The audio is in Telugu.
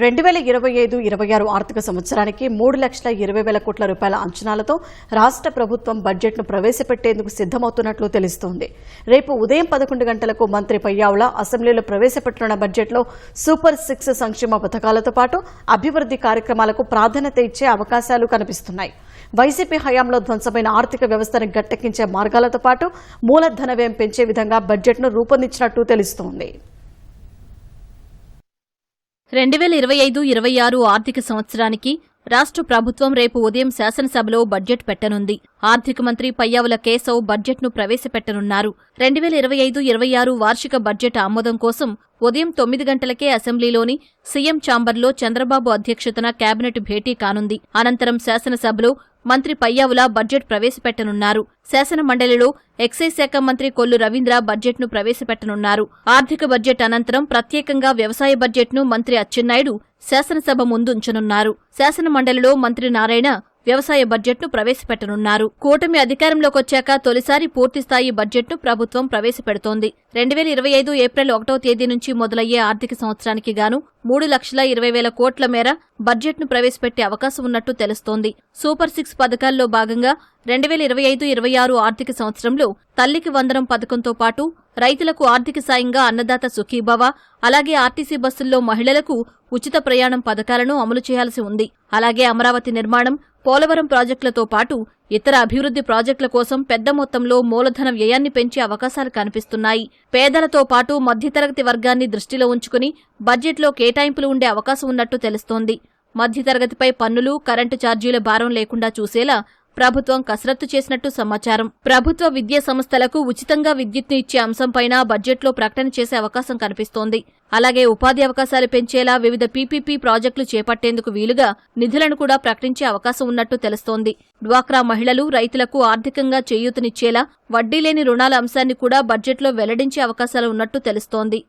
రెండు వేల ఇరవై ఐదు ఇరవై ఆరు ఆర్థిక సంవత్సరానికి మూడు లక్షల ఇరవై వేల కోట్ల రూపాయల అంచనాలతో రాష్ట్ర ప్రభుత్వం బడ్జెట్ను ప్రవేశపెట్టేందుకు సిద్దమవుతున్నట్లు తెలుస్తోంది. రేపు ఉదయం పదకొండు గంటలకు మంత్రి పయ్యావుల అసెంబ్లీలో ప్రవేశపెట్టనున్న బడ్జెట్లో సూపర్ సిక్స్ సంక్షేమ పథకాలతో పాటు అభివృద్ధి కార్యక్రమాలకు ప్రాధాన్యత ఇచ్చే అవకాశాలు కనిపిస్తున్నాయి. వైసీపీ హయాంలో ధ్వంసమైన ఆర్థిక వ్యవస్థను గట్టెక్కించే మార్గాలతో పాటు మూలధన వ్యయం పెంచే విధంగా బడ్జెట్ను రూపొందించినట్టు తెలుస్తోంది. రెండు వేల ఇరవై ఐదు ఇరవై ఆరు ఆర్థిక సంవత్సరానికి రాష్ట్ర ప్రభుత్వం రేపు ఉదయం శాసనసభలో బడ్జెట్ పెట్టనుంది. ఆర్థిక మంత్రి పయ్యావుల కేశవ్ బడ్జెట్ను ప్రవేశపెట్టనున్నారు. రెండు వేల ఇరవై ఐదు ఇరవై ఆరు వార్షిక బడ్జెట్ ఆమోదం కోసం ఉదయం తొమ్మిది గంటలకే అసెంబ్లీలోని సీఎం ఛాంబర్లో చంద్రబాబు అధ్యక్షతన కేబినెట్ భేటీ కానుంది. అనంతరం శాసనసభలో మంత్రి పయ్యావుల బడ్జెట్ ప్రవేశపెట్టనున్నారు. శాసన మండలిలో ఎక్సైజ్ శాఖ మంత్రి కొల్లు రవీంద్ర బడ్జెట్ను ప్రవేశపెట్టనున్నారు. ఆర్థిక బడ్జెట్ అనంతరం ప్రత్యేకంగా వ్యవసాయ బడ్జెట్ను మంత్రి అచ్చెన్నాయుడు శాసనసభ ముందుంచనున్నారు. శాసన మండలిలో మంత్రి నారాయణ వ్యవసాయ బడ్జెట్ను ప్రవేశపెట్టనున్నారు. కూటమి అధికారంలోకొచ్చాక తొలిసారి పూర్తిస్థాయి బడ్జెట్ను ప్రభుత్వం ప్రవేశపెడుతోంది. రెండు వేల ఇరవై ఐదు ఏప్రిల్ ఒకటో తేదీ నుంచి మొదలయ్యే ఆర్థిక సంవత్సరానికి గాను మూడు లక్షల ఇరవై వేల కోట్ల మేర బడ్జెట్ను ప్రవేశపెట్టే అవకాశం ఉన్నట్టు తెలుస్తోంది. సూపర్ సిక్స్ పథకాల్లో భాగంగా రెండు వేల ఇరవై ఐదు ఇరవై ఆరు ఆర్థిక సంవత్సరంలో తల్లికి వందనం పథకంతో పాటు రైతులకు ఆర్థిక సాయంగా అన్నదాత సుఖీభవ అలాగే ఆర్టీసీ బస్సుల్లో మహిళలకు ఉచిత ప్రయాణం పథకాలను అమలు చేయాల్సి ఉంది. అలాగే అమరావతి నిర్మాణం పోలవరం ప్రాజెక్టులతో పాటు ఇతర అభివృద్ధి ప్రాజెక్టుల కోసం పెద్ద మొత్తంలో మూలధన వ్యయాన్ని పెంచే అవకాశాలు కనిపిస్తున్నాయి. పేదలతో పాటు మధ్యతరగతి వర్గాన్ని దృష్టిలో ఉంచుకుని బడ్జెట్లో కేటాయింపులు ఉండే అవకాశం ఉన్నట్టు తెలుస్తోంది. మధ్యతరగతిపై పన్నులు కరెంటు ఛార్జీల భారం లేకుండా చూసేలా ప్రభుత్వం కసరత్తు చేసినట్టు సమాచారం. ప్రభుత్వ విద్యా సంస్థలకు ఉచితంగా విద్యుత్ను ఇచ్చే అంశంపైన బడ్జెట్లో ప్రకటన చేసే అవకాశం కనిపిస్తోంది. అలాగే ఉపాధి అవకాశాలు పెంచేలా వివిధ పీపీపీ ప్రాజెక్టులు చేపట్టేందుకు వీలుగా నిధులను కూడా ప్రకటించే అవకాశం ఉన్నట్టు తెలుస్తోంది. డ్వాక్రా మహిళలు రైతులకు ఆర్థికంగా చేయూతనిచ్చేలా వడ్డీ లేని రుణాల అంశాన్ని కూడా బడ్జెట్లో వెల్లడించే అవకాశాలు ఉన్నట్టు తెలుస్తోంది.